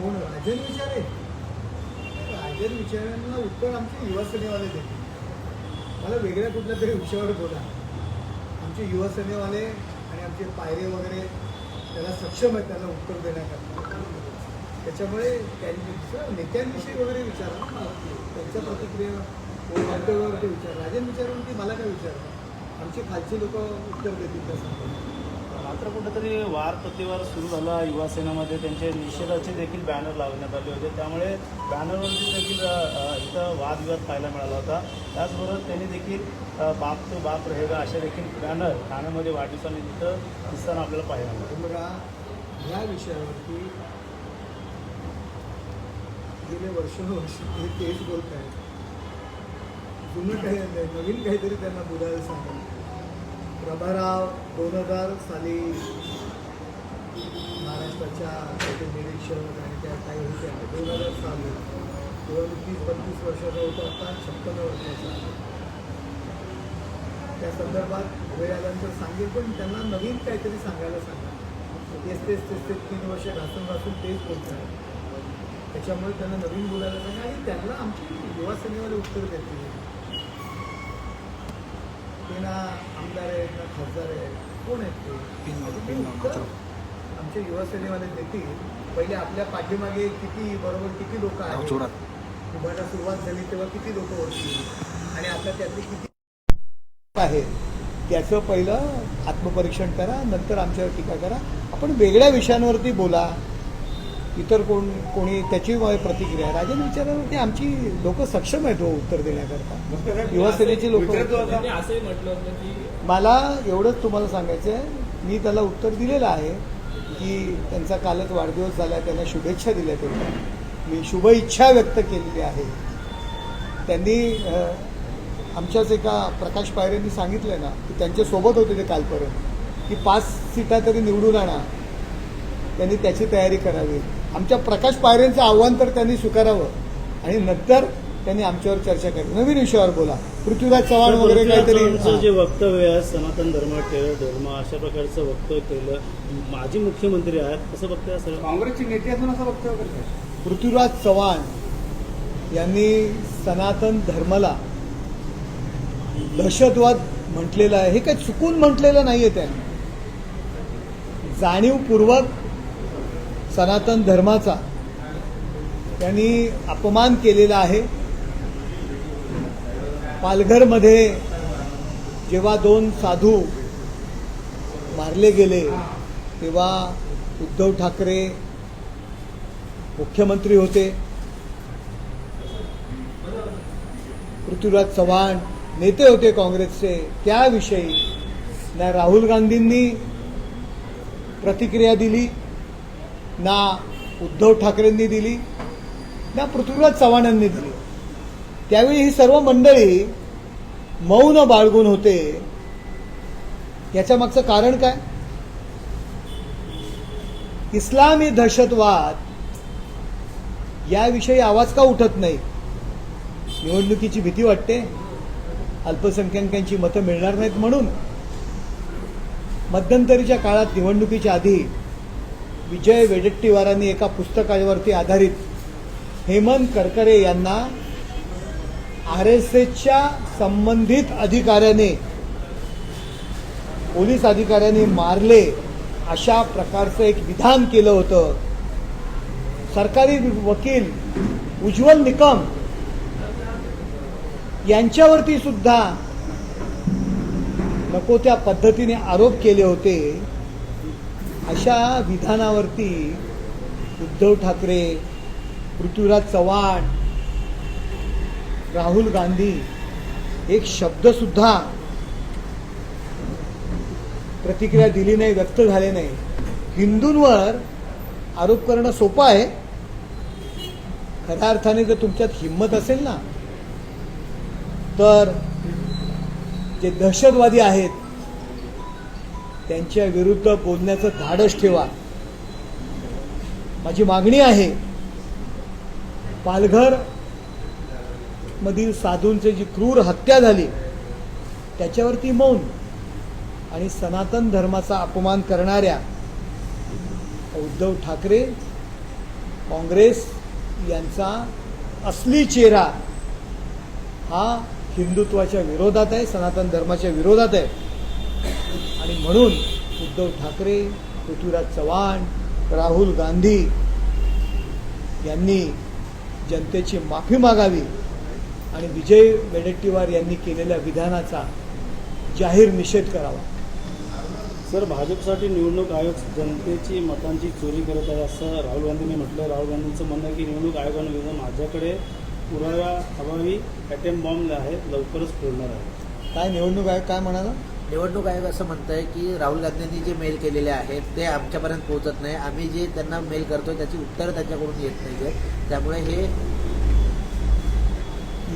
कोण? राजन विचारे. राजन विचारांना उत्तर आमचे युवा सेनेवाले मला वेगळ्या कुठल्या तरी विषयावर बोला. आमचे युवा सेनेवाले आणि आमचे पायरे वगैरे त्याला सक्षम आहेत त्याला उत्तर देण्याकरता. त्याच्यामुळे त्यांच्या नेत्यांविषयी वगैरे विचारा त्यांच्या प्रतिक्रिया वक्तव्यावरती विचार राजन विचारून की मला काय विचार आमची खालचे लोक उत्तर देतील त्या मात्र कुठेतरी वार प्रतिवार सुरू झाला. युवासेनामध्ये त्यांचे निषेधाचे देखील बॅनर लावण्यात आले होते. त्यामुळे बॅनरवरती देखील इथं वादविवाद पाहायला मिळाला होता. त्याचबरोबर त्यांनी देखील बाप तो बाप रहेगा अशा देखील बॅनर ठाण्यामध्ये तिथं दिसताना आपल्याला पाहायला मिळाले. बघा ह्या विषयावरती गेले वर्षानुवर्ष ते तेच बोलत आहेत जुनं काही नवीन काहीतरी त्यांना बोलायला सांगा प्रभाराव दोन हजार साली महाराष्ट्राच्या निरीक्षक आणि त्या काही होत्या. दोन हजार साली दोन तीस बत्तीस वर्षाचा होतो आता छप्पन्न वर्षाचा त्या संदर्भात वेळ आल्यानंतर सांगेल पण त्यांना नवीन काहीतरी सांगायला सांगा. तेच तेच तेच तेच तीन वर्ष घासून घासून तेच बोलतात. त्याच्यामुळे त्यांना नवीन बोलायला सांगा आणि त्यांना आमची युवा सेनेवाले उत्तर देतील. ना आमदार आहेत ना खासदार आहेत कोण आहेत ते? ते उत्तर आमचे युवा सेनेवाले देतील. पहिले आपल्या पाठीमागे किती बरोबर किती लोक आहेत? उभारला सुरुवात झाली तेव्हा किती लोक होती आणि आता त्यातले किती आहेत? त्याचं पहिलं आत्मपरीक्षण करा नंतर आमच्यावर टीका करा. आपण वेगळ्या विषयांवरती बोला. इतर कोण कोणी त्याची प्रतिक्रिया राजन विचारावरती आमची लोक सक्षम आहेत हो उत्तर देण्याकरता. युवा सेनेची लोक त्यांनी असंही म्हटलं होतं की मला एवढंच तुम्हाला सांगायचं आहे मी त्याला उत्तर दिलेलं आहे की त्यांचा कालच वाढदिवस झाला त्यांना शुभेच्छा दिल्या त्यांना मी शुभ इच्छा व्यक्त केलेली आहे. त्यांनी आमच्याच एका प्रकाश पायरेंनी सांगितलं ना की त्यांच्यासोबत होते ते कालपर्यंत की पाच सीटा तरी निवडून आणा. त्यांनी त्याची तयारी करावी. आमच्या प्रकाश पायरेंचं आव्हान तर त्यांनी स्वीकारावं. आणि नंतर त्यांनी आमच्यावर चर्चा करावी. नवीन विषयावर बोला. पृथ्वीराज चव्हाण वगैरे काहीतरी. जे वक्तव्य आहे सनातन धर्म टेरर धर्म अशा प्रकारचं वक्तव्य केलं. माजी मुख्यमंत्री आहेत कसं बघताय सर काँग्रेसची नेते असून असं वक्तव्य करतात पृथ्वीराज चव्हाण यांनी सनातन धर्माला दहशतवाद म्हटलेलं आहे. हे काही चुकून म्हटलेलं नाही आहे त्यांनी. जाणीवपूर्वक सनातन धर्माचा त्यांनी अपमान केलेला आहे. पालघरमध्ये जेव्हा दोन साधू मारले गेले तेव्हा उद्धव ठाकरे मुख्यमंत्री होते. पृथ्वीराज चव्हाण नेते होते काँग्रेसचे. त्याविषयी ना राहुल गांधींनी प्रतिक्रिया दिली. ना उद्धव ठाकरेंनी दिली ना पृथ्वीराज चव्हाणांनी दिली. त्यावेळी ही सर्व मंडळी मौन बाळगून होते. याच्या मागचं कारण काय? इस्लामी दहशतवाद याविषयी आवाज का उठत नाही? निवडणुकीची भीती वाटते? अल्पसंख्याकांची मतं मिळणार नाहीत म्हणून. मध्यंतरीच्या काळात निवडणुकीच्या आधी विजय वेडेट्टीवारांनी एका पुस्तकावरती आधारित हेमंत करकरे यांना आर एस एसच्या संबंधित अधिकाऱ्याने पोलीस अधिकाऱ्यांनी मारले अशा प्रकारचं एक विधान केलं होतं. सरकारी वकील उज्ज्वल निकम यांच्यावरती सुद्धा नको त्या पद्धतीने आरोप केले होते. अशा विधानावरती उद्धव ठाकरे पृथ्वीराज चव्हाण राहुल गांधी एक शब्दसुद्धा प्रतिक्रिया दिली नाही व्यक्त झाले नाही. हिंदूंवर आरोप करणं सोपं आहे. खऱ्या अर्थाने जर तुमच्यात हिंमत असेल ना तर जे दहशतवादी आहेत त्यांच्या विरुद्ध बोलण्याचं धाडस ठेवा. माझी मागणी आहे पालघर मधील साधूंची जी क्रूर हत्या झाली त्याच्यावरती मौन आणि सनातन धर्माचा अपमान करणाऱ्या उद्धव ठाकरे काँग्रेस यांचा असली चेहरा हा हिंदुत्वाच्या विरोधात आहे सनातन धर्माच्या विरोधात आहे. आणि म्हणून उद्धव ठाकरे पृथ्वीराज चव्हाण राहुल गांधी यांनी जनतेची माफी मागावी आणि विजय वडेट्टीवार यांनी केलेल्या विधानाचा जाहीर निषेध करावा. सर भाजपसाठी निवडणूक आयोग जनतेची मतांची चोरी करत आहे असं राहुल गांधींनी म्हटलं राहुल गांधींचं म्हणणं आहे की निवडणूक आयोगानं विरुद्ध माझ्याकडे पुराव्या अभावी अटेम्प बॉम्ब आहे लवकरच फोडणार आहे. काय निवडणूक आयोग काय म्हणाला? निवडणूक आयोग असं म्हणतं आहे की राहुल गांधींनी जे मेल केलेले आहेत ते आमच्यापर्यंत पोहोचत नाही. आम्ही जे त्यांना मेल करतोय त्याची उत्तरं त्यांच्याकडून येत नाही आहेत त्यामुळे हे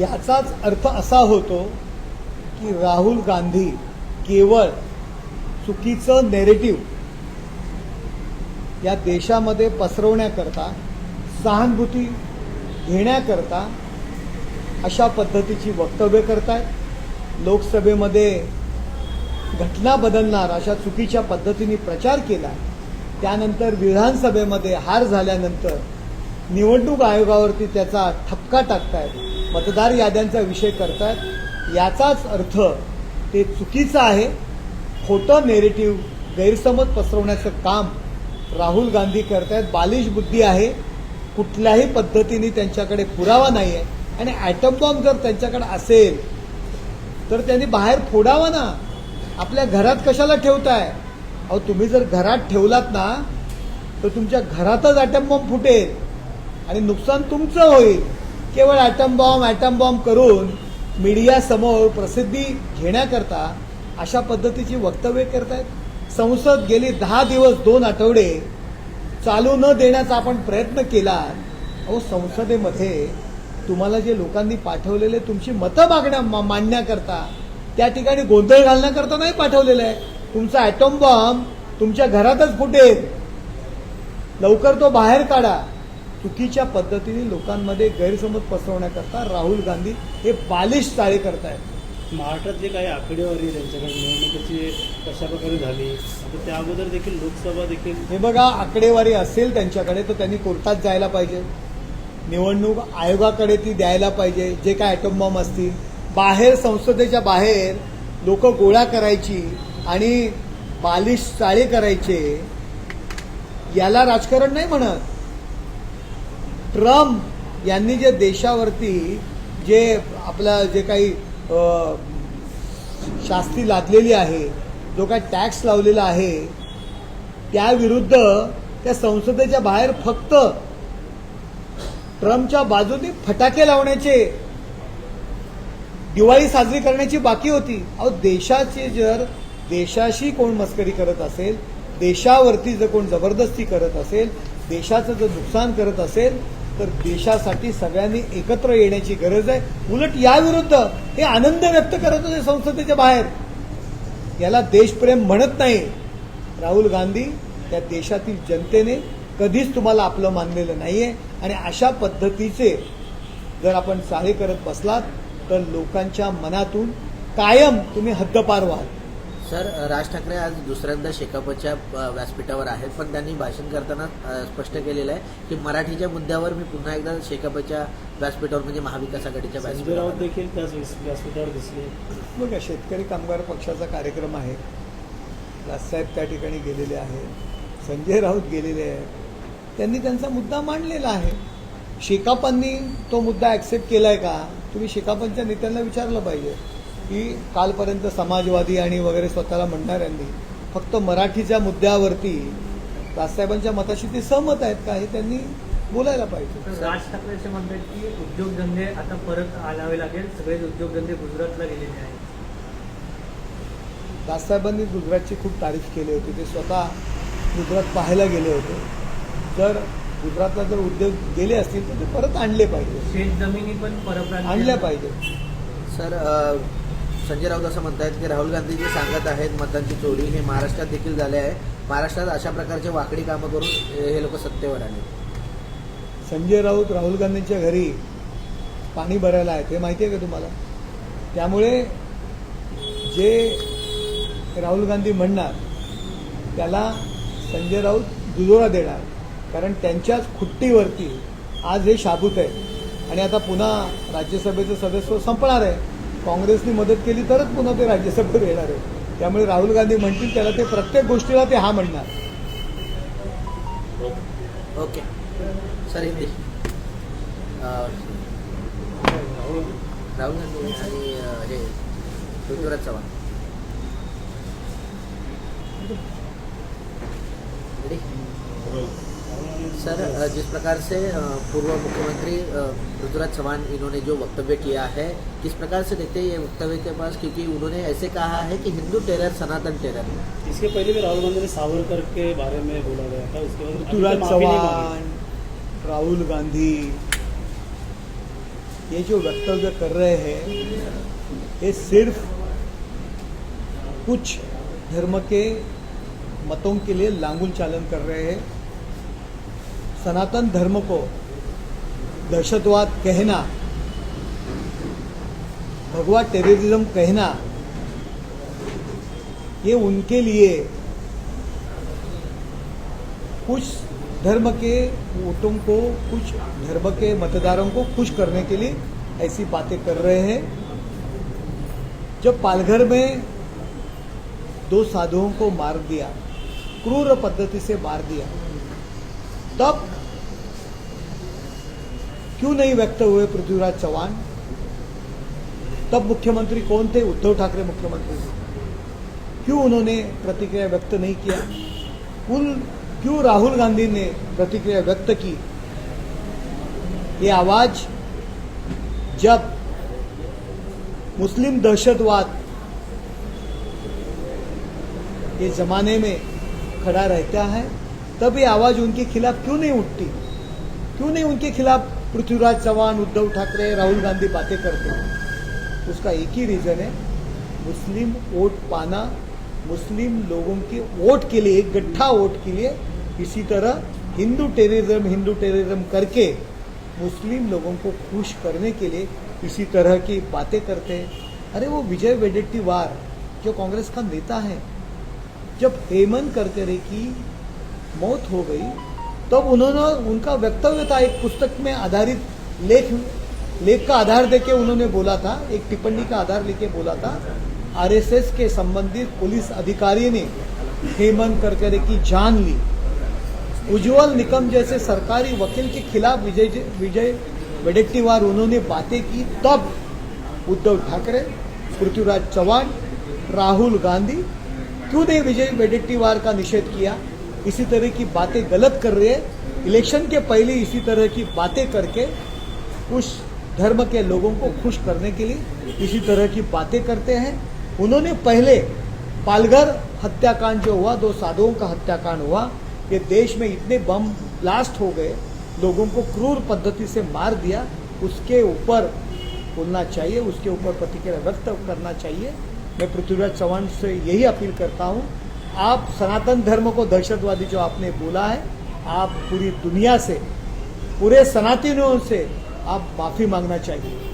याचाच अर्थ असा होतो की राहुल गांधी केवळ चुकीचं नेरेटिव्ह या देशामध्ये पसरवण्याकरता सहानुभूती घेण्याकरता अशा पद्धतीची वक्तव्य करतायत. लोकसभेमध्ये घटना बदलणार अशा चुकीच्या पद्धतीने प्रचार केला त्यानंतर विधानसभेमध्ये हार झाल्यानंतर निवडणूक आयोगावरती त्याचा ठपका टाकतायत मतदार याद्यांचा विषय करतायत. याचाच अर्थ ते चुकीचं आहे. खोटं नेरेटिव्ह गैरसमज पसरवण्याचं काम राहुल गांधी करतायत. बालिश बुद्धी आहे. कुठल्याही पद्धतीने त्यांच्याकडे पुरावा नाही आहे आणि ॲटम बॉम्ब जर त्यांच्याकडे असेल तर त्यांनी बाहेर फोडावा ना. आपल्या घरात कशाला ठेवताय? अहो तुम्ही जर घरात ठेवलात ना तर तुमच्या घरातच ॲटम बॉम्ब फुटेल. आणि नुकसान तुमचं होईल. केवळ ॲटम बॉम्ब ॲटम बॉम्ब करून मीडियासमोर प्रसिद्धी घेण्याकरता अशा पद्धतीची वक्तव्य करतायत. संसद गेली दहा दिवस दोन आठवडे चालू न देण्याचा आपण प्रयत्न केला. अहो संसदेमध्ये तुम्हाला जे लोकांनी पाठवलेले तुमची मतं मागण्या मा- मांडण्याकरता त्या ठिकाणी गोंधळ घालण्याकरता नाही पाठवलेलं आहे. तुमचा ॲटॉम बॉम्ब तुमच्या घरातच फुटेल. लवकर तो बाहेर काढा. चुकीच्या पद्धतीने लोकांमध्ये गैरसमज पसरवण्याकरता राहुल गांधी हे बालिश चाळे करतायत. महाराष्ट्रातली काही आकडेवारी त्यांच्याकडे निवडणुकीची कशा प्रकारे झाली आता त्या अगोदर देखील लोकसभा देखील हे बघा आकडेवारी असेल त्यांच्याकडे तर त्यांनी कोर्टात जायला पाहिजे. निवडणूक आयोगाकडे ती द्यायला पाहिजे. जे काय ॲटम बॉम्ब असतील बाहेर संसदेच्या बाहेर लोक गोळा करायची आणि बालिश चाळे करायचे याला राजकारण नाही म्हणत. ट्रम्प यांनी जे देशावरती जे आपला जे काही शास्ती लादलेली आहे जो काय टॅक्स लावलेला आहे त्याविरुद्ध त्या संसदेच्या बाहेर फक्त ट्रम्पच्या बाजूने फटाके लावण्याचे दिवाळी साजरी करण्याची बाकी होती. अहो देशाची जर देशाशी कोण मस्करी करत असेल देशावरती जर कोण जबरदस्ती करत असेल देशाचं जर नुकसान करत असेल तर देशासाठी सगळ्यांनी एकत्र येण्याची गरज आहे. उलट याविरुद्ध हे आनंद व्यक्त करत होते संसदेच्या बाहेर. याला देशप्रेम म्हणत नाही. राहुल गांधी त्या देशातील जनतेने कधीच तुम्हाला आपलं मानलेलं नाहीये. आणि अशा पद्धतीचे जर आपण चाळे करत बसलात तर लोकांच्या मनातून कायम तुम्ही हद्दपार व्हाल. सर राज ठाकरे आज दुसऱ्यांदा शेकापच्या व्यासपीठावर आहेत पण त्यांनी भाषण करताना स्पष्ट केलेलं आहे की मराठीच्या मुद्द्यावर मी पुन्हा एकदा शेकापच्या व्यासपीठावर म्हणजे महाविकास आघाडीच्या व्यासपीठावर देखील त्याच व्यास- व्यासपीठावर दिसले. बघा शेतकरी कामगार पक्षाचा कार्यक्रम आहे. राजसाहेब त्या ठिकाणी गेलेले आहेत. संजय राऊत गेलेले आहेत. त्यांनी त्यांचा मुद्दा मांडलेला आहे. शेकापांनी तो मुद्दा ॲक्सेप्ट केलाय का? तुम्ही शेकापांच्या नेत्यांना विचारलं पाहिजे की कालपर्यंत समाजवादी आणि वगैरे स्वतःला म्हणणाऱ्यांनी फक्त मराठीच्या मुद्द्यावरती राजसाहेबांच्या मताशी ते सहमत आहेत का हे त्यांनी बोलायला पाहिजे. तर राज ठाकरे असे म्हणतात की उद्योगधंदे आता परत आणावे लागेल. सगळेच उद्योगधंदे गुजरातला गेलेले आहेत. राजसाहेबांनी गुजरातची खूप तारीफ केली होती. ते स्वतः गुजरात पाहायला गेले होते. जर गुजरातला जर उद्योग गेले असतील तर ते परत आणले पाहिजे. शेत जमिनी पण परप्रांतीय. आणल्या पाहिजे. सर संजय राऊत असं म्हणतायत की राहुल गांधी जे सांगत आहेत मतांची चोरी हे महाराष्ट्रात देखील झाले आहे. महाराष्ट्रात अशा प्रकारचे वाकडी कामं करून हे लोक सत्तेवर आले. संजय राऊत राहुल गांधींच्या घरी पाणी भरायला आहेत. हे माहिती आहे का तुम्हाला? त्यामुळे जे राहुल गांधी म्हणणार त्याला संजय राऊत दुजोरा देणार. कारण त्यांच्याच खुट्टीवरती आज हे शाबूत आहे. आणि आता पुन्हा राज्यसभेचं सदस्य संपणार आहे. काँग्रेसने मदत केली तरच पुन्हा ते राज्यसभेवर येणार आहे. त्यामुळे राहुल गांधी म्हणतील त्याला ते प्रत्येक गोष्टीला ते हा म्हणणार. ओके. सर हिंदी. राहुल गांधी आणि हे पृथ्वीराज चव्हाण. Ready? सर जिस प्रकार से पूर्व मुख्यमंत्री पृथ्वीराज चौहान इन्होंने जो वक्तव्य किया है किस प्रकार से देखते हैं ये वक्तव्य के पास? क्योंकि उन्होंने ऐसे कहा है कि हिंदू टेरर सनातन टेरर। इसके पहले भी राहुल गांधी ने सावरकर के बारे में बोला गया था उसके बाद पृथ्वीराज। चौहान राहुल गांधी ये जो वक्तव्य कर रहे हैं ये सिर्फ़ कुछ धर्म के मतों के लिए लांगुल चालन कर रहे हैं। सनातन धर्म को दहशतवाद कहना, भगवा टेररिज्म कहना, ये उनके लिए कुछ धर्म के वोटों को, कुछ धर्म के मतदारों को खुश करने के लिए ऐसी बातें कर रहे हैं। जब पालघर में दो साधुओं को मार दिया, क्रूर पद्धति से मार दिया तब क्यों नहीं व्यक्त हुए पृथ्वीराज चौहान? तब मुख्यमंत्री कौन थे? उद्धव ठाकरे मुख्यमंत्री क्यों उन्होंने प्रतिक्रिया व्यक्त नहीं किया? कुल क्यों राहुल गांधी ने प्रतिक्रिया व्यक्त की? ये आवाज जब मुस्लिम दहशतवाद के जमाने में खड़ा रहता है तब ये आवाज़ उनके खिलाफ क्यों नहीं उठती? क्यों नहीं उनके खिलाफ पृथ्वीराज चौहान, उद्धव ठाकरे, राहुल गांधी बातें करते हैं? उसका एक ही रीजन है, मुस्लिम वोट पाना, मुस्लिम लोगों के वोट के लिए, एक गट्ठा वोट के लिए, इसी तरह हिंदू टेररिज्म हिंदू टेररिज्म करके मुस्लिम लोगों को खुश करने के लिए इसी तरह की बातें करते हैं। अरे वो विजय वेडेट्टीवार जो कांग्रेस का नेता है, जब हेमंत करकरे की मौत हो गई, तब उन्होंने उनका वक्तव्य था एक पुस्तक में आधारित लेख लेख का आधार देके उन्होंने बोला था, एक टिप्पणी का आधार लेके बोला था, आरएसएस के संबंधित पुलिस अधिकारी ने हेमंत करकरे की जान ली। उज्जवल निकम जैसे सरकारी वकील के खिलाफ विजय विजय वडेट्टीवार उन्होंने बातें की, तब उद्धव ठाकरे, पृथ्वीराज चौहान, राहुल गांधी, क्यों नहीं विजय वेडेट्टीवार का निषेध किया? इसी तरह की बातें गलत कर रहे हैं। इलेक्शन के पहले इसी तरह की बातें करके उस धर्म के लोगों को खुश करने के लिए इसी तरह की बातें करते हैं। उन्होंने पहले पालघर हत्याकांड जो हुआ, दो साधुओं का हत्याकांड हुआ, ये देश में इतने बम ब्लास्ट हो गए, लोगों को क्रूर पद्धति से मार दिया, उसके ऊपर बोलना चाहिए, उसके ऊपर प्रतिक्रिया व्यक्त करना चाहिए। मैं पृथ्वीराज चौहान से यही अपील करता हूँ आप सनातन धर्म को दहशतवादी जो आपने बोला है आप पूरी दुनिया से पूरे सनातनियों से आप माफ़ी मांगना चाहिए।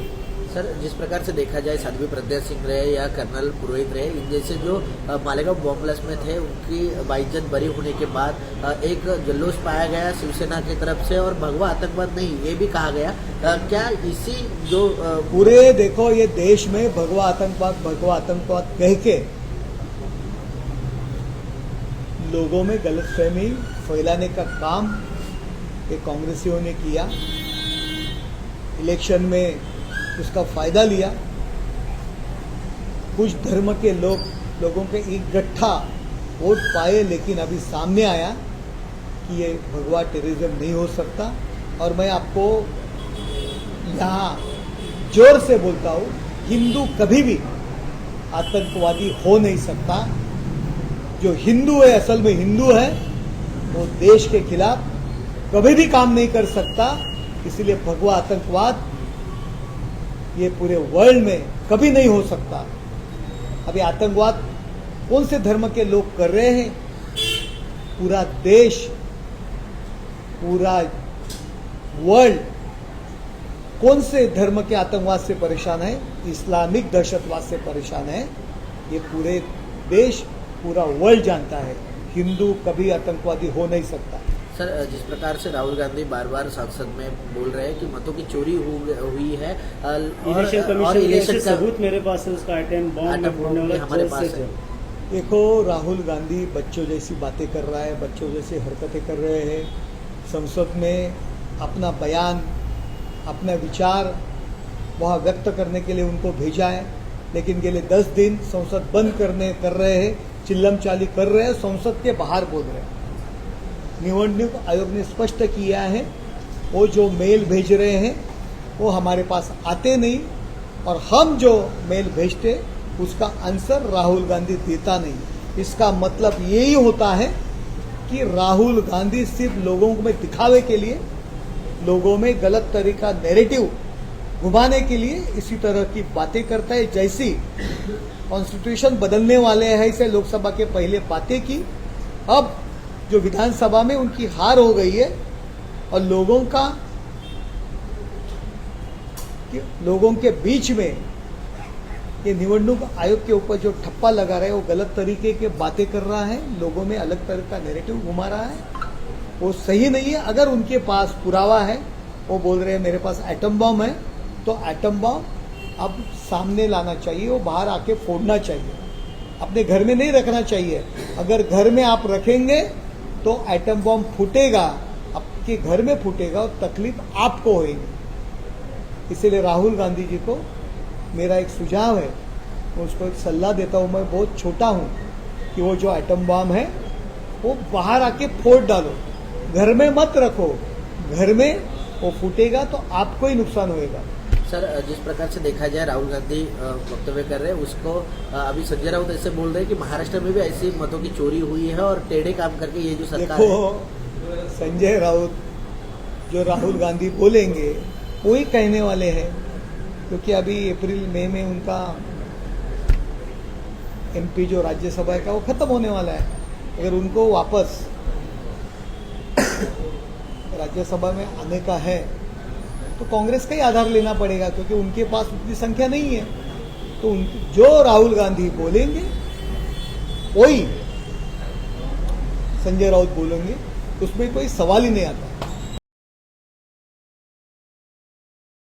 सर जिस प्रकार से देखा जाए साध्वी प्रज्ञा सिंह रहे या कर्नल पुरोहित रहे इन जैसे जो मालेगांव बॉम्ब ब्लास्ट में थे उनकी बाइज्जत बरी होने के बाद एक जल्लोष पाया गया शिवसेना की तरफ़ से और भगवा आतंकवाद नहीं ये भी कहा गया। क्या इसी जो पूरे देखो ये देश में भगवा आतंकवाद भगवा आतंकवाद कह के लोगों में गलतफहमी फैलाने का काम ये कांग्रेसियों ने किया। इलेक्शन में उसका फ़ायदा लिया। कुछ धर्म के लोग, लोगों के एक गट्ठा वोट पाए, लेकिन अभी सामने आया कि ये भगवा टेररिज्म नहीं हो सकता। और मैं आपको यहाँ ज़ोर से बोलता हूँ, हिंदू कभी भी आतंकवादी हो नहीं सकता। जो हिंदू है, असल में हिंदू है, वो देश के खिलाफ कभी भी काम नहीं कर सकता। इसलिए भगवा आतंकवाद ये पूरे वर्ल्ड में कभी नहीं हो सकता। अभी आतंकवाद कौन से धर्म के लोग कर रहे हैं? पूरा देश, पूरा वर्ल्ड कौन से धर्म के आतंकवाद से परेशान है? इस्लामिक दहशतवाद से परेशान है। ये पूरे देश पूरा वर्ल्ड जानता है। हिंदू कभी आतंकवादी हो नहीं सकता। सर जिस प्रकार से राहुल गांधी बार बार संसद में बोल रहे हैं कि मतों की चोरी हु- हुई है और, इलेक्शन सबूत मेरे पास है उसका आइटम बॉम्ब हमारे पास है। देखो राहुल गांधी बच्चों जैसी बातें कर रहा है बच्चों जैसी हरकतें कर रहे हैं। संसद में अपना बयान अपना विचार वहाँ व्यक्त करने के लिए उनको भेजा है लेकिन गेले दस दिन संसद बंद करने कर रहे हैं। चिल्लम चाली कर रहे हैं, संसद के बाहर बोल रहे हैं। निवडणूक आयोग ने स्पष्ट किया है, वो जो मेल भेज रहे हैं, वो हमारे पास आते नहीं, और हम जो मेल भेजते, उसका आंसर राहुल गांधी देता नहीं। इसका मतलब यही होता है कि राहुल गांधी सिर्फ़ लोगों में दिखावे के लिए, लोगों में गलत तरीका नैरेटिव घुमाने के लिए इसी तरह की बातें करता है। जैसी कॉन्स्टिट्यूशन बदलने वाले हैं, इसे लोकसभा के पहले बातें की। अब जो विधानसभा में उनकी हार हो गई है और लोगों का लोगों के बीच में ये निवडणूक आयोग के ऊपर जो ठप्पा लगा रहा है, वो गलत तरीके के बातें कर रहा है, लोगों में अलग तरह का नैरेटिव घुमा रहा है। वो सही नहीं है। अगर उनके पास पुरावा है, वो बोल रहे हैं, मेरे पास एटम बम है तो एटम बम अब सामने लाना चाहिए वो बाहर आके फोड़ना चाहिए। अपने घर में नहीं रखना चाहिए। अगर घर में आप रखेंगे तो एटम बम फूटेगा, आपके घर में फूटेगा और तकलीफ़ आपको होगी इसीलिए राहुल गांधी जी को मेरा एक सुझाव है, मैं उसको एक सलाह देता हूँ, मैं बहुत छोटा हूँ कि वो जो एटम बम है, वो बाहर आके फोड़ डालो। घर में मत रखो। घर में वो फूटेगा तो आपको ही नुकसान होएगा। सर जिस प्रकार से देखा जाए राहुल गांधी वक्तव्य कर रहे हैं उसको अभी संजय राउत ऐसे बोल रहे हैं कि महाराष्ट्र में भी ऐसी मतों की चोरी हुई है और टेढ़े काम करके ये जो सरकार देखो संजय राउत जो राहुल गांधी बोलेंगे वो ही कहने वाले हैं क्योंकि अभी अप्रैल मई में उनका एमपी जो राज्यसभा का वो खत्म होने वाला है। अगर उनको वापस राज्यसभा में आने का है तो कांग्रेस का ही आधार लेना पड़ेगा, क्योंकि उनके पास उतनी संख्या नहीं है। तो जो राहुल गांधी बोलेंगे, वही संजय राउत बोलेंगे, उसमें कोई सवाल ही नहीं आता।